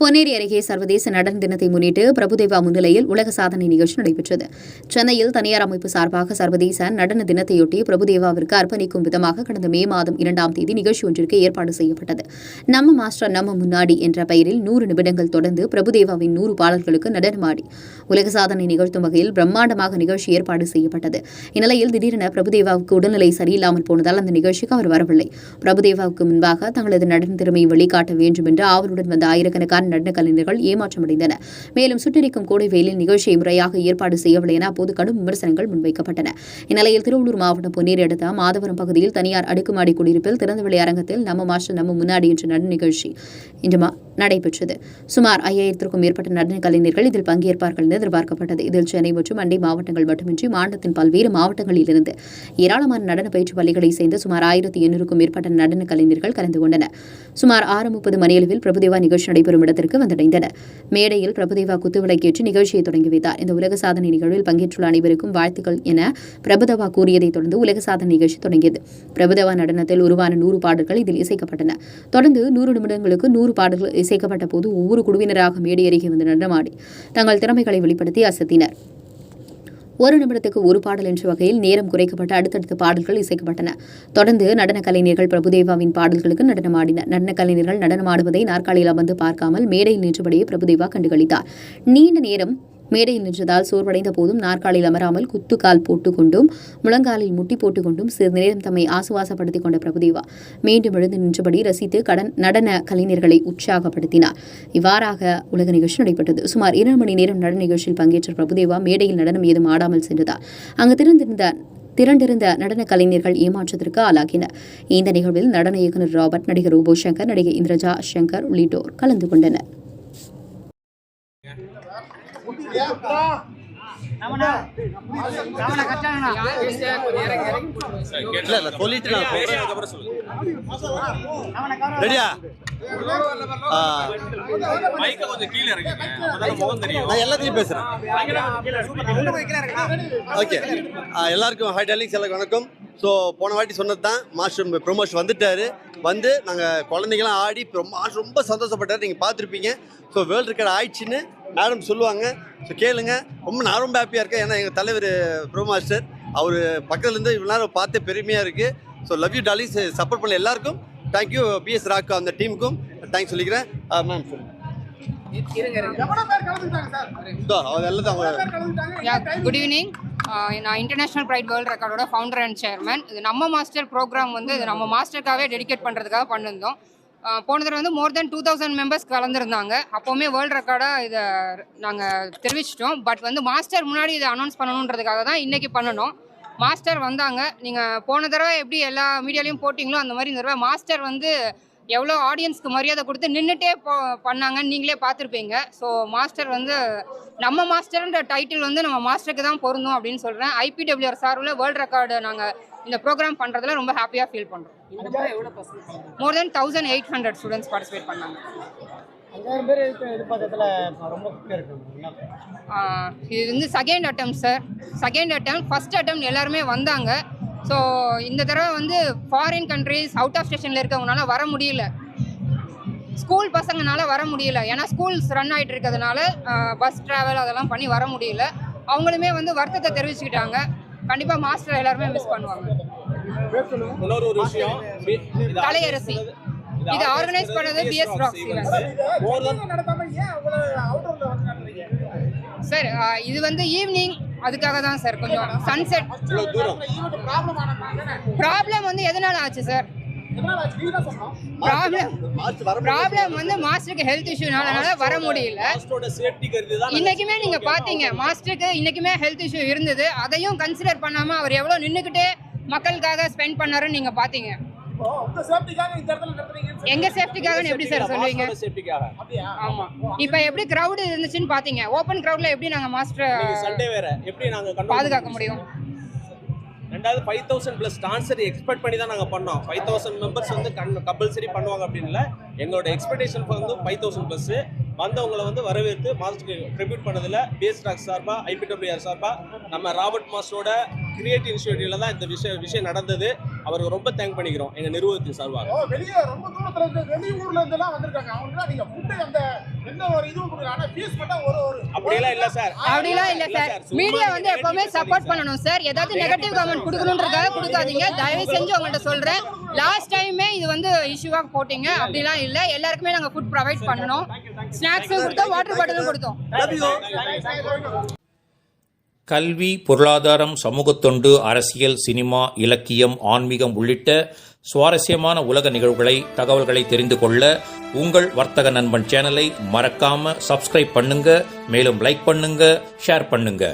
பொன்னேரி அருகே சர்வதேச நடன தினத்தை முன்னிட்டு பிரபுதேவா முன்னிலையில் உலக சாதனை நிகழ்ச்சி நடைபெற்றது. சென்னையில் தனியார் அமைப்பு சார்பாக சர்வதேச நடன தினத்தையொட்டி பிரபுதேவாவிற்கு அர்ப்பணிக்கும் விதமாக கடந்த மே மாதம் இரண்டாம் தேதி நிகழ்ச்சி ஒன்றிற்கு ஏற்பாடு செய்யப்பட்டது. நம்ம மாஸ்டர் நம்ம முன்னாடி என்ற பெயரில் நூறு நிமிடங்கள் தொடர்ந்து பிரபுதேவாவின் நூறு பாடல்களுக்கு நடனமாடி உலக சாதனை நிகழ்த்தும் வகையில் பிரம்மாண்டமாக நிகழ்ச்சி ஏற்பாடு செய்யப்பட்டது. இந்நிலையில் திடீரென பிரபுதேவாவுக்கு உடல்நிலை சரியில்லாமல் போனதால் அந்த நிகழ்ச்சிக்கு அவர் வரவில்லை. பிரபுதேவாவுக்கு முன்பாக தங்களது நடன திறமையை வெளிக்காட்ட வேண்டும் என்று ஆவலுடன் வந்த ஆயிரக்கணக்கான நடன கலைஞர்கள் ஏமாற்றமடைந்தனர். மேலும் சுட்டரிக்கும் கோடை வெயிலில் நிகழ்ச்சியை முறையாக ஏற்பாடு செய்யவில்லை என அப்போது கடும் விமர்சனங்கள் முன்வைக்கப்பட்டன. இந்நிலையில் திருவள்ளூர் மாவட்டம் பொன்னேரி அடுத்த மாதவரம் பகுதியில் தனியார் அடுக்குமாடி குடியிருப்பில் திறந்தவெளி அரங்கத்தில் நம்ம மாஸ்டர் நம்ம முன்னாடி என்ற நடன நிகழ்ச்சி இன்று நடைபெற்றது. சுமார் ஐயாயிரத்திற்கும் மேற்பட்ட நடன கலைஞர்கள் இதில் பங்கேற்பார்கள் என எதிர்பார்க்கப்பட்டது. இதில் சென்னை மற்றும் அண்டை மாவட்டங்கள் மட்டுமின்றி மாநிலத்தின் பல்வேறு மாவட்டங்களிலிருந்து ஏராளமான நடன பயிற்சி பள்ளிகளை சேர்ந்த சுமார் ஆயிரத்தி எண்ணூறுக்கும் மேற்பட்ட நடன கலைஞர்கள் கலந்து கொண்டனர். சுமார் ஆறு முப்பது மணியளவில் பிரபுதேவா நிகழ்ச்சி நடைபெறும் இடத்தில் இடத்திற்கு வந்தடைந்தனர் மேடையில் பிரபுதேவா குத்துவிளக்கேற்றி நிகழ்ச்சியை தொடங்கி வைத்தார். இந்த உலக சாதனை நிகழ்வில் பங்கேற்றுள்ள அனைவருக்கும் வாழ்த்துக்கள் என பிரபுதேவா கூறியதைத் தொடர்ந்து உலக சாதனை நிகழ்ச்சி தொடங்கியது. பிரபுதேவா நடனத்தில் உருவான நூறு பாடல்கள் இதில் இசைக்கப்பட்டன. தொடர்ந்து நூறு நிமிடங்களுக்கு நூறு பாடல்கள் இசைக்கப்பட்ட போது ஒவ்வொரு குழுவினராக மேடை வந்து நடனமாடி தங்கள் திறமைகளை வெளிப்படுத்தி அசத்தினர். ஒரு நிமிடத்துக்கு ஒரு பாடல் என்ற வகையில் நேரம் குறைக்கப்பட்ட அடுத்தடுத்த பாடல்கள் இசைக்கப்பட்டன. தொடர்ந்து நடன கலைஞர்கள் பிரபுதேவாவின் பாடல்களுக்கு நடனமாடினர் நடன கலைஞர்கள் நடனமாடுவதை நாற்காலியில் அமர்ந்து பார்க்காமல் மேடையில் நின்றபடியே பிரபுதேவா கண்டுகளித்தார். நீண்ட நேரம் மேடையில் நின்றதால் சோர்வடைந்த போதும் நாற்காலில் அமராமல் குத்துக்கால் போட்டுக்கொண்டும் முழங்காலில் முட்டி போட்டுக்கொண்டும் சிறிது நேரம் தம்மை ஆசுவாசப்படுத்திக் கொண்ட பிரபுதேவா மீண்டும் எழுந்து நின்றபடி ரசித்து கடன் நடன கலைஞர்களை உற்சாகப்படுத்தினார். இவ்வாறாக உலக நிகழ்ச்சி நடைபெற்றது. சுமார் இரண்டு மணி நேரம் நடன நிகழ்ச்சியில் பங்கேற்ற பிரபுதேவா மேடையில் நடனம் ஏதும் ஆடாமல் சென்றதார் அங்கு திறந்திருந்த திரண்டிருந்த நடன கலைஞர்கள் ஏமாற்றத்திற்கு ஆளாகினர். இந்த நிகழ்வில் நடன இயக்குநர் ராபர்ட் நடிகர் ரூபோ சங்கர் நடிகை இந்திரஜா சங்கர் உள்ளிட்டோர் கலந்து கொண்டனர். இல்ல இல்ல சொல்லிட்டு நான் ரெடியா மைக்க கொஞ்சம் கீழே நான் எல்லாத்தையும் பேசுறேன். ஓகே. எல்லாருக்கும் ஹை டாலிங்ஸ் எல்லாருக்கும் வணக்கம். ஸோ போன வாட்டி சொன்னது தான் மாஸ்டர் ப்ரொமோஷன் வந்துட்டாரு. வந்து நாங்கள் குழந்தைங்களாம் ஆடி ரொம்ப ரொம்ப சந்தோஷப்பட்டார். நீங்கள் பார்த்துருப்பீங்க. ஸோ வேர்ல்டு ரெக்கார்ட் ஆயிடுச்சுன்னு மேடம் சொல்லுவாங்க. ஸோ கேளுங்க. ரொம்ப நான் ரொம்ப ஹாப்பியாக இருக்கேன். ஏன்னா எங்கள் தலைவர் ப்ரோ மாஸ்டர் அவர் பக்கத்துலேருந்து இவ்வளோ நேரம் பார்த்து பெருமையாக இருக்குது so love you darlings support பண்ண எல்லாருக்கும். தேங்க்யூ பிஎஸ் ராக்கு அந்த டீமுக்கும் தேங்க்ஸ் சொல்லிக்கிறேன். மேம் சொல்லுங்கள் குட் ஈவினிங் நான் இன்டர்நேஷனல் ப்ரைட் வேர்ல்ட் ரெக்கார்டோட ஃபவுண்டர் அண்ட் சேர்மன் இது நம்ம மாஸ்டர் ப்ரோக்ராம் வந்து இது நம்ம மாஸ்டருக்காகவே டெடிகேட் பண்ணுறதுக்காக பண்ணியிருந்தோம் போன தடவை வந்து more than two thousand members கலந்துருந்தாங்க. அப்போவுமே வேர்ல்டு ரெக்கார்டாக இதை நாங்கள் தெரிவிச்சிட்டோம். பட் வந்து மாஸ்டர் முன்னாடி இதை அனௌன்ஸ் பண்ணணுன்றதுக்காக தான் இன்றைக்கி பண்ணணும். மாஸ்டர் வந்தாங்க. நீங்கள் போன தடவை எப்படி எல்லா மீடியாலையும் போட்டிங்களோ அந்த மாதிரி இந்த தடவை மாஸ்டர் வந்து எவ்வளோ ஆடியன்ஸ்க்கு மரியாதை கொடுத்து நின்றுட்டே பண்ணாங்கன்னு நீங்களே பார்த்துருப்பீங்க. ஸோ மாஸ்டர் வந்து நம்ம மாஸ்டர்ன்ற டைட்டில் வந்து நம்ம மாஸ்டருக்கு தான் பொருந்தும் அப்படின்னு சொல்கிறேன் ஐபிடபிள்யூஆர் சார்பில் வேர்ல்டு ரெக்கார்டு நாங்கள் இந்த ப்ரோக்ராம் பண்ணுறதுல ரொம்ப ஹாப்பியாக ஃபீல் பண்ணுறோம் more than thousand eight hundred students participate பண்ணாங்க. இது வந்து second attempt sir second attempt first attempt எல்லாருமே வந்தாங்க. ஸோ இந்த தடவை வந்து ஃபாரின் கண்ட்ரீஸ் அவுட் ஆஃப் ஸ்டேஷனில் இருக்கவங்கனால வர முடியல. ஸ்கூல் பசங்கனால வர முடியல. ஏன்னா ஸ்கூல்ஸ் ரன் ஆகிட்டு இருக்கிறதுனால பஸ் ட்ராவல் அதெல்லாம் பண்ணி வர முடியல. அவங்களுமே வந்து வருத்தத்தை தெரிவிச்சுக்கிட்டாங்க. கண்டிப்பாக மாஸ்டர் எல்லாருமே மிஸ் பண்ணுவாங்க. பி- இது தலையரசி இது ஆர்கனைஸ் பண்ணது பிஎஸ் ராக்ஸ் சார் இது வந்து ஈவினிங் அதுக்காக தான் சார் கொஞ்சம் சன்செட் ப்ராப்ளம் வந்து எதனால ஆச்சு சார்? ப்ராப்ளம் வந்து மாஸ்டருக்கு ஹெல்த் இஷ்யூனால வர முடியல. இன்னைக்குமே நீங்க பாத்தீங்க மாஸ்டருக்கு இன்னைக்குமே ஹெல்த் இஷ்யூ இருந்தது. அதையும் கன்சிடர் பண்ணாம அவர் எவ்வளவு நின்னுக்கிட்டே மக்களுக்காக ஸ்பெண்ட் பண்ணாருன்னு நீங்க பாத்தீங்க. எங்க சேஃப்டிக்காக எப்படி சார் சொல்லுவீங்க ஆமா. இப்போ எப்படி கிரவுட் இருந்துச்சுன்னு பாத்தீங்க. ஓப்பன் கிரவுட்ல எப்படி நாங்க மாஸ்டர் சண்டே வேற. எப்படி நாங்க பாதுகாக்க முடியும்? ரெண்டாவது five thousand plus dancer expect பண்ணி தான் நாங்கள் பண்ணோம். ஃபைவ் தௌசண்ட் மெம்பர்ஸ் வந்து கண் கம்பல்சரி பண்ணுவாங்க அப்படின்னு இல்லை. எங்களோட எக்ஸ்பெக்டேஷன் வந்து ஃபைவ் தௌசண்ட் ப்ளஸ் வந்தவங்களை வந்து வரவேற்று மாஸ்டருக்கு ட்ரிபியூட் பண்ணதில் பிஎஸ் டாக் சார்பாக ஐபிடபிள்யூஆர் சார்பாக நம்ம ராபர்ட் மாஸ்டரோட கிரியேட்டிவ் இனிஷியேட்டிவ்ல தான் இந்த விஷயம் விஷயம் நடந்தது. அவருக்கு ரொம்ப தேங்க் பண்ணிக்கிறோம் எங்க நிறுவனத்தின் சார்பாக. ஓ வெளியே ரொம்ப தூரத்துல இருந்து வெளியூர்ல இருந்து எல்லாம் வந்திருக்காங்க. அவங்களுக்கு நீங்க ஃபுட்டு அந்த எந்த ஒரு இதுவும் கொடுக்கல. ஆனா ஃபீஸ் மட்டும் ஒரு ஒரு அப்படியெல்லாம் இல்ல சார். அப்படிலாம் இல்ல சார். மீடியா வந்து எப்பவுமே சப்போர்ட் பண்ணணும் சார். ஏதாவது நெகட்டிவ் கமெண்ட் கொடுக்கணுன்றதுக்காக கொடுக்காதீங்க. தயவு செஞ்சு உங்கள்கிட்ட சொல்றேன். லாஸ்ட் டைமே இது வந்து இஷ்யூவா போட்டீங்க. அப்படிலாம் இல்ல. எல்லாருக்குமே நாங்க ஃபுட் ப்ரொவைட் பண்ணணும் ஸ்நாக்ஸும் கொடுத்தோம் வாட்டர் பாட்டிலும் கொடுத்தோம். கல்வி பொருளாதாரம் சமூகத்தொண்டு அரசியல் சினிமா இலக்கியம் ஆன்மீகம் உள்ளிட்ட சுவாரஸ்யமான உலக நிகழ்வுகளை தகவல்களை தெரிந்து கொள்ள உங்கள் வர்த்தக நண்பன் சேனலை மறக்காம சப்ஸ்கிரைப் பண்ணுங்க மேலும் லைக் பண்ணுங்க ஷேர் பண்ணுங்க.